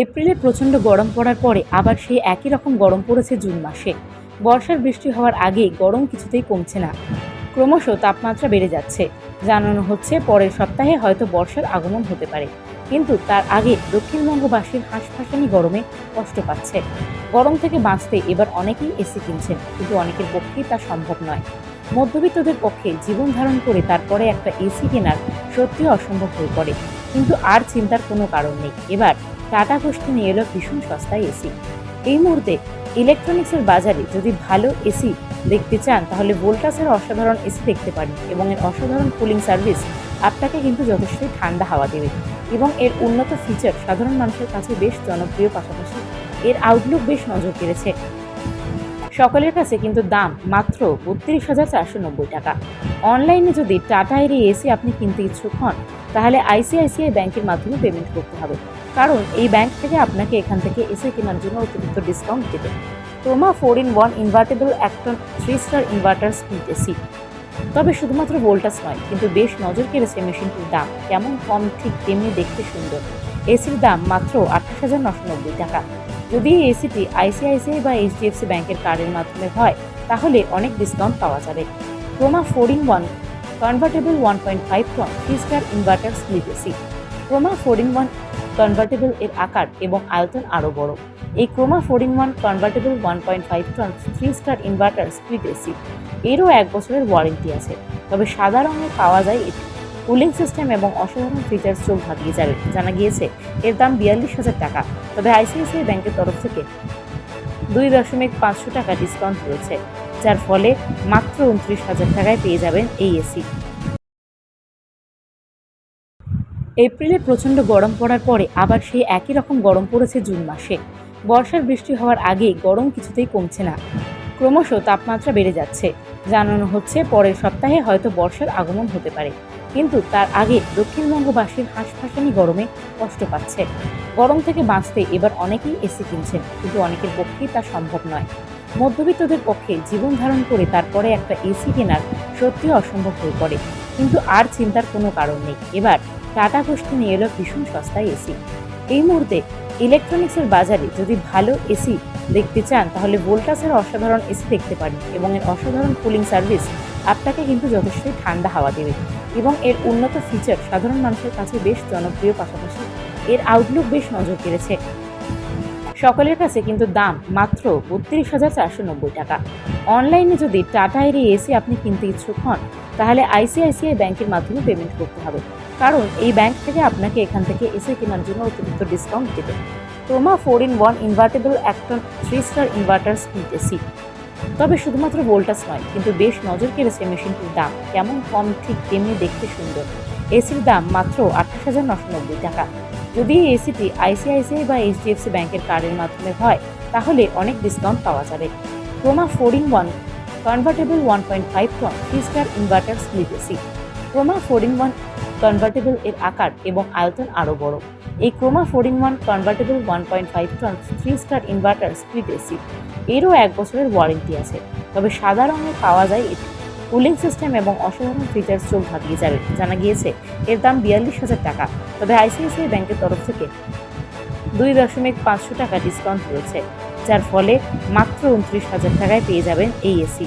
এপ্রিলে প্রচণ্ড গরম পড়ার পরে আবার সেই একই রকম গরম পড়েছে জুন মাসে। বর্ষার বৃষ্টি হওয়ার আগে গরম কিছুতেই কমছে না। ক্রমশ তাপমাত্রা বেড়ে যাচ্ছে। জানানো হচ্ছে পরের সপ্তাহে হয়তো বর্ষার আগমন হতে পারে। কিন্তু তার আগে দক্ষিণবঙ্গবাসীর হাঁসফাঁসানি গরমে কষ্ট পাচ্ছে। গরম থেকে বাঁচতে এবার অনেকেই এসি কিনছেন, কিন্তু অনেকের পক্ষেই তা সম্ভব নয়। মধ্যবিত্তদের পক্ষে জীবন ধারণ করে তারপরে একটা এসি কেনার সত্যি অসম্ভব হয়ে পড়ে। কিন্তু আর চিন্তার কোনো কারণ নেই। এবার টাটা গোষ্ঠী নিয়ে এলো ভীষণ সস্তায় এসি এই মুহূর্তে ইলেকট্রনিক্সের বাজারে যদি ভালো এসি দেখতে চান, তাহলে ভোল্টাসের অসাধারণ এসি দেখতে পারেন এবং এর অসাধারণ কুলিং সার্ভিস আপনাকে কিন্তু যথেষ্টই ঠান্ডা হাওয়া দেবে এবং এর উন্নত ফিচার সাধারণ মানুষের কাছে বেশ জনপ্রিয় পাশাপাশি এর আউটলুক বেশ নজর কেড়েছে। সকলের কাছে কিন্তু দাম মাত্র বত্রিশ হাজার চারশো নব্বই টাকা। অনলাইনে যদি টাটা এর এসি আপনি কিনতে ইচ্ছুক হন, তাহলে আইসিআইসিআই ব্যাংকের মাধ্যমে পেমেন্ট করতে হবে। কারণ এই ব্যাংক থেকে আপনাকে এখান থেকে এসি কেনার জন্য অতিরিক্ত ডিসকাউন্ট দেবে। Croma four in one invertible Acton three star inverter speed AC তবে শুধুমাত্র ভোল্টাস নয়, কিন্তু বেশ নজর কেড়েছে মেশিনটির দাম। কেমন কম, ঠিক তেমনি দেখতে সুন্দর। এসির দাম মাত্র আঠাশ হাজার নশো নব্বই টাকা। যদি এই এসিটি আইসিআইসিআই বা এইচডিএফসি ব্যাংকের কার্ডের মাধ্যমে হয়, তাহলে অনেক ডিসকাউন্ট পাওয়া যাবে। Croma four in one convertible one point five ton three star inverter split AC Croma four in one convertible এর আকার এবং আয়তন আরও বড়। এই Croma four one convertible one point five ton three star inverter split AC এরও এক বছরের ওয়ারেন্টি আছে। তবে সাদা রঙে পাওয়া যায় এটি। কুলিং সিস্টেম এবং অসাধারণ ফিচার্স চোখ ভাগিয়ে যাবে। জানা গিয়েছে, এর দাম বিয়াল্লিশ হাজার টাকা। তবে আইসিআইসিআই ব্যাংকের তরফ থেকে দুই দশমিক পাঁচশো টাকা ডিসকাউন্ট রয়েছে, যার ফলে মাত্র উনত্রিশ হাজার টাকায় পেয়ে যাবেন এই এসি এপ্রিলে প্রচণ্ড গরম পড়ার পরে আবার সেই একই রকম গরম পড়েছে জুন মাসে। বর্ষার বৃষ্টি হওয়ার আগে গরম কিছুতেই কমছে না। ক্রমশ তাপমাত্রা বেড়ে যাচ্ছে। জানানো হচ্ছে পরের সপ্তাহে হয়তো বর্ষার আগমন হতে পারে। কিন্তু তার আগে দক্ষিণবঙ্গবাসীর হাঁসফাঁসানি গরমে কষ্ট পাচ্ছে। গরম থেকে বাঁচতে এবার অনেকেই এসি কিনছেন, কিন্তু অনেকের পক্ষেই তা সম্ভব নয়। মধ্যবিত্তদের পক্ষে জীবন ধারণ করে তারপরে একটা এসি কেনার সত্যি অসম্ভব হয়ে পড়ে। কিন্তু আর চিন্তার কোনো কারণ নেই। এবার টাটা গোষ্ঠী নিয়ে এলো ভীষণ সস্তায় এসি। এই মুহূর্তে ইলেকট্রনিক্সের বাজারে যদি ভালো এসি দেখতে চান, তাহলে ভোল্টাসের অসাধারণ এসি দেখতে পারেন এবং এর অসাধারণ কুলিং সার্ভিস আপনাকে কিন্তু যথেষ্টই ঠান্ডা হাওয়া দেবে এবং এর উন্নত ফিচার সাধারণ মানুষের কাছে বেশ জনপ্রিয় পাশাপাশি এর আউটলুক বেশ নজর কেড়েছে। সকলের কাছে কিন্তু দাম মাত্র বত্রিশ হাজার চারশো নব্বই টাকা। অনলাইনে যদি টাটা এর এসি আপনি কিনতে ইচ্ছুক হন, তাহলে আইসিআইসিআই ব্যাংকের মাধ্যমে পেমেন্ট করতে হবে। কারণ এই ব্যাংক থেকে আপনাকে এখান থেকে এসি কেনার জন্য অতিরিক্ত ডিসকাউন্ট দেবে। Croma four in one invertible Acton three star inverter speed AC তবে শুধুমাত্র ভোল্টাস নয়, কিন্তু বেশ নজর কেড়েছে মেশিনটির দাম। কেমন কম, ঠিক তেমনি দেখতে সুন্দর। এসির দাম মাত্র আঠাশ হাজার নশো নব্বই টাকা। যদি এই এসিটি আইসিআইসিআই বা এইচডিএফসি ব্যাংকের কার্ডের মাধ্যমে হয়, তাহলে অনেক ডিসকাউন্ট পাওয়া যাবে। Croma four in one convertible one point five ton three star inverter split AC Croma four in one convertible এর আকার এবং আয়তন আরও বড়। এই Croma four in one convertible one point five ton three star inverter split AC এরও এক বছরের ওয়ারেন্টি আছে। তবে সাদা রঙে পাওয়া যায় এটি। কুলিং সিস্টেম এবং অসাধারণ ফিচার্স চোখ ভাগিয়ে যাবে। জানা গিয়েছে, এর দাম বিয়াল্লিশ হাজার টাকা। তবে আইসিআইসিআই ব্যাংকের তরফ থেকে দুই দশমিক পাঁচশো টাকা ডিসকাউন্ট রয়েছে, যার ফলে মাত্র উনত্রিশ হাজার টাকায় পেয়ে যাবেন এই এসি